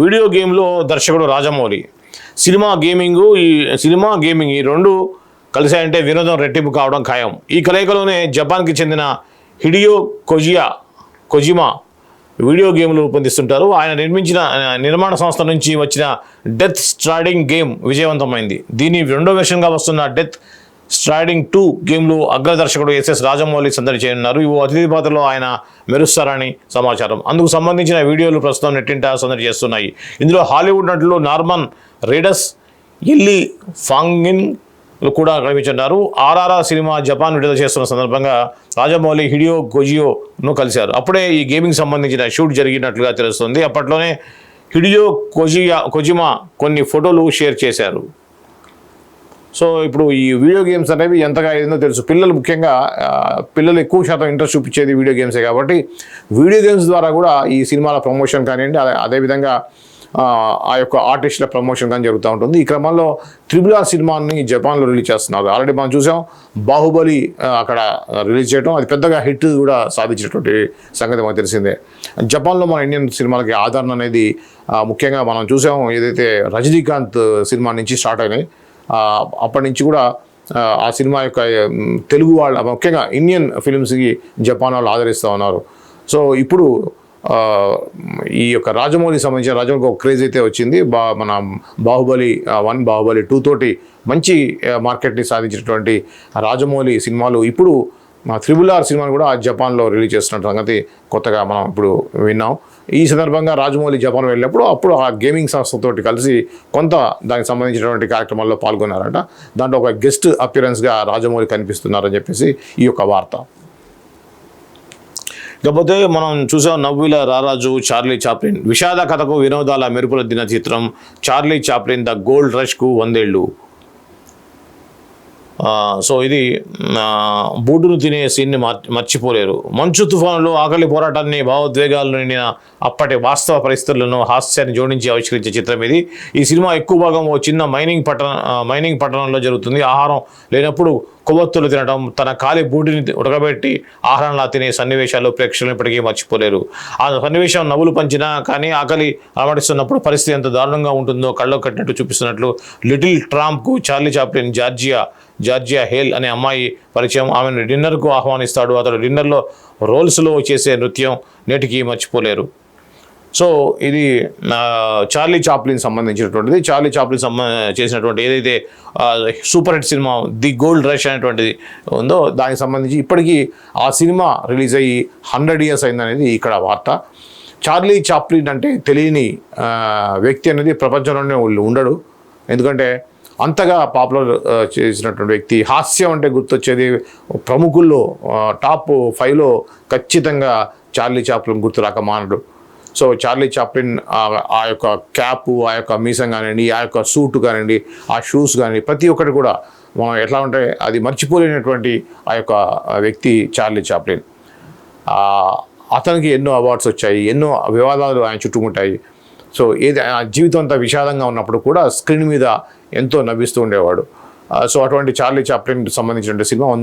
Video గేమ్లో దర్శకుడు Rajamouli. Cinema gaming ఈ సినిమా గేమింగ్ ఈ రెండు కలిసాయంటే వినోదం రెట్టింపు కావడం ఖాయం. ఈ కలయికలోనే జపాన్కి చెందిన హిడియో కొజియా కొజిమా వీడియో గేమ్లు రూపొందిస్తుంటారు. ఆయన నిర్మించిన నిర్మాణ సంస్థ నుంచి వచ్చిన డెత్ స్ట్రాడింగ్ గేమ్ విజయవంతమైంది. దీని రెండో వెర్షన్గా వస్తున్న డెత్ స్ట్రైడింగ్ టూ గేమ్లు అగ్రదర్శకుడు ఎస్ఎస్ రాజమౌళి సందడి చేయనున్నారు. ఇవి అతిథి పాత్రలో ఆయన మెరుస్తారని సమాచారం. అందుకు సంబంధించిన వీడియోలు ప్రస్తుతం నెట్టింట సందడి చేస్తున్నాయి. ఇందులో హాలీవుడ్ నటులు నార్మన్ రీడస్ ఇల్లి ఫాంగిన్ కూడా కనిపించున్నారు ఆర్ఆర్ఆర్ సినిమా జపాన్ విడుదల చేస్తున్న సందర్భంగా రాజమౌళి హిడియో గొజియోను కలిశారు. అప్పుడే ఈ గేమింగ్ సంబంధించిన షూట్ జరిగినట్లుగా తెలుస్తుంది. అప్పట్లోనే హిడియో కొజియా కొజిమా కొన్ని ఫోటోలు షేర్ చేశారు. సో ఇప్పుడు ఈ వీడియో గేమ్స్ అనేవి ఎంతగా అయిందో తెలుసు. పిల్లలు ముఖ్యంగా పిల్లలు ఎక్కువ శాతం ఇంట్రెస్ట్ చూపించేది వీడియో గేమ్సే కాబట్టి వీడియో గేమ్స్ ద్వారా కూడా ఈ సినిమాల ప్రమోషన్ కానివ్వండి అదే అదేవిధంగా ఆ, యొక్క ఆర్టిస్టుల ప్రమోషన్ కానీ జరుగుతూ ఉంటుంది. ఈ క్రమంలో త్రిబుల్ ఆర్ సినిమాని జపాన్లో రిలీజ్ చేస్తున్నారు. ఆల్రెడీ మనం చూసాం బాహుబలి అక్కడ రిలీజ్ చేయడం అది పెద్దగా హిట్ కూడా సాధించినటువంటి సంగతి మనకు తెలిసిందే. జపాన్లో మన ఇండియన్ సినిమాలకి ఆదరణ అనేది ముఖ్యంగా మనం చూసాం ఏదైతే రజనీకాంత్ సినిమా నుంచి స్టార్ట్ అయినాయి అప్పటి నుంచి కూడా ఆ, సినిమా యొక్క తెలుగు వాళ్ళ ముఖ్యంగా ఇండియన్ ఫిలిమ్స్కి జపాన్ వాళ్ళు ఆదరిస్తూ ఉన్నారు. సో ఇప్పుడు ఈ యొక్క రాజమౌళి సంబంధించిన రాజమౌళికి ఒక క్రేజ్ అయితే వచ్చింది. బా మన బాహుబలి వన్ బాహుబలి టూ తోటి మంచి మార్కెట్ని సాధించినటువంటి రాజమౌళి సినిమాలు ఇప్పుడు మా త్రిబుల్ ఆర్ సినిమాను కూడా జపాన్లో రిలీజ్ చేస్తున్న సంగతి కొత్తగా మనం ఇప్పుడు విన్నాం. ఈ సందర్భంగా రాజమౌళి జపాన్ వెళ్ళినప్పుడు అప్పుడు ఆ గేమింగ్ సంస్థతోటి కలిసి కొంత దానికి సంబంధించినటువంటి కార్యక్రమాల్లో పాల్గొన్నారంట. దాంట్లో ఒక గెస్ట్ అపియరెన్స్గా రాజమౌళి కనిపిస్తున్నారని చెప్పేసి ఈ యొక్క వార్త. ఇకపోతే మనం చూసాం నవ్విల రారాజు చార్లీ చాప్లిన్. విషాద కథకు వినోదాల మెరుపుల దిన చిత్రం చార్లీ చాప్లిన్ ద గోల్డ్ రష్కు వందేళ్ళు. సో ఇది బూటును తినే సీన్ని మర్చిపోలేరు. మంచు తుఫానులు ఆకలి పోరాటాన్ని భావోద్వేగాలను నిండిన అప్పటి వాస్తవ పరిస్థితులను హాస్యాన్ని జోడించి ఆవిష్కరించే చిత్రం ఇది. ఈ సినిమా ఎక్కువ భాగం ఓ చిన్న మైనింగ్ పట్టణ మైనింగ్ పట్టణంలో జరుగుతుంది. ఆహారం లేనప్పుడు కొవ్వొత్తులు తినడం తన కాలి బూటిని ఉడకబెట్టి ఆహారంలా తినే సన్నివేశాలు ప్రేక్షకులు ఇప్పటికీ మర్చిపోలేరు. ఆ సన్నివేశం నవ్వులు పంచినా కానీ ఆకలి అలమటిస్తున్నప్పుడు పరిస్థితి ఎంత దారుణంగా ఉంటుందో కళ్ళకు కట్టినట్టు చూపిస్తున్నట్లు little ట్రాంప్కు Charlie Chaplin Georgia Georgia Hale అనే అమ్మాయి పరిచయం. ఆమెను డిన్నర్కు ఆహ్వానిస్తాడు. అతడు డిన్నర్లో రోల్స్లో చేసే నృత్యం నేటికి మర్చిపోలేరు. సో ఇది చార్లీ చాప్లిన్ సంబంధించినటువంటిది. చార్లీ చాప్లిన్ సంబంధ చేసినటువంటి ఏదైతే super hit cinema the gold rush అనేటువంటిది ఉందో దానికి సంబంధించి ఇప్పటికీ ఆ సినిమా రిలీజ్ అయ్యి హండ్రెడ్ ఇయర్స్ అయిందనేది ఇక్కడ వార్త. చార్లీ చాప్లిన్ అంటే తెలియని వ్యక్తి అనేది ప్రపంచంలోనే వాళ్ళు ఉండడు. ఎందుకంటే అంతగా పాపులర్ చేసినటువంటి వ్యక్తి. హాస్యం అంటే గుర్తొచ్చేది ప్రముఖుల్లో టాప్ ఫైవ్లో ఖచ్చితంగా చార్లీ చాప్లిన్ గుర్తు రాక మానడు. సో చార్లీ చాప్లిన్ ఆ- యొక్క క్యాప్ ఆ యొక్క మీసం కానివ్వండి ఆ యొక్క సూట్ కానివ్వండి ఆ షూస్ కానివ్వండి ప్రతి ఒక్కటి కూడా మనం ఎట్లా ఉంటే అది మర్చిపోలేనటువంటి ఆ యొక్క వ్యక్తి చార్లీ చాప్లిన్. అతనికి ఎన్నో అవార్డ్స్ వచ్చాయి ఎన్నో వివాదాలు ఆయన చుట్టుముట్టాయి. సో ఏది జీవితం అంతా విషాదంగా ఉన్నప్పుడు కూడా స్క్రీన్ మీద ఎంతో నవ్విస్తూ ఉండేవాడు. ఆ, సో అటువంటి చార్లీ చాప్లిన్ సంబంధించిన సినిమా వంద